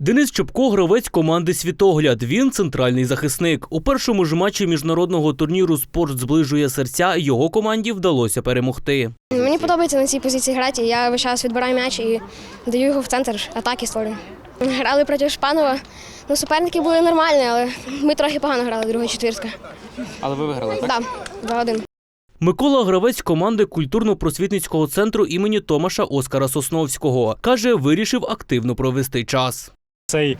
Денис Чопко гравець команди Світогляд. Він центральний захисник. У першому ж матчі міжнародного турніру Спорт зближує серця. Його команді вдалося перемогти. Мені подобається на цій позиції грати. Я весь час відбираю м'яч і даю його в центр атаки створюю. Грали проти Шпанова. Ну, суперники були нормальні, але ми трохи погано грали друга четвірка. Але ви виграли, так? Так, 2-1. Микола гравець команди культурно-просвітницького центру імені Томаша Оскара Сосновського. Каже, вирішив активно провести час. Цей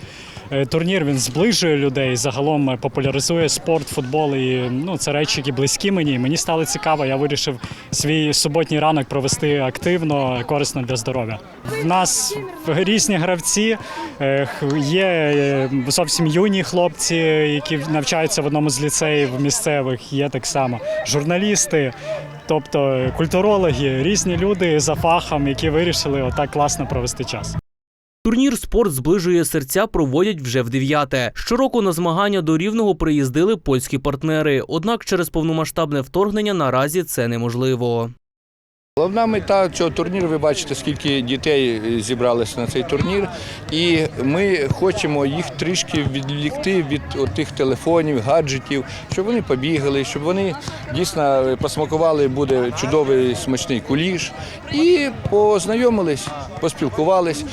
е, турнір він зближує людей, загалом е, популяризує спорт, футбол. І ну це речі, які близькі мені. Мені стало цікаво. Я вирішив свій суботній ранок провести активно, корисно для здоров'я. В нас різні гравці. е, Є зовсім юні хлопці, які навчаються в одному з ліцеїв місцевих. Є так само журналісти. Тобто культурологи, різні люди за фахом, які вирішили отак класно провести час. Турнір Спорт зближує серця проводять вже в дев'яте. Щороку на змагання до рівного приїздили польські партнери. Однак через повномасштабне вторгнення наразі це неможливо. Головна мета цього турніру, ви бачите, скільки дітей зібралося на цей турнір, і ми хочемо їх трішки відвлікти від тих телефонів, гаджетів, щоб вони побігали, щоб вони дійсно посмакували, буде чудовий смачний куліш, і познайомились, поспілкувались.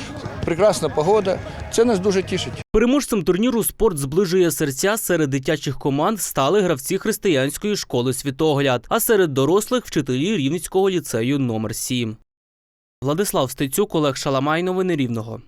Прекрасна погода. Це нас дуже тішить. Переможцем турніру Спорт зближує серця серед дитячих команд стали гравці християнської школи Світогляд, а серед дорослих вчителі Рівницького ліцею номер 7 Владислав Стецюк, Олег Шаламай. Новини Рівного.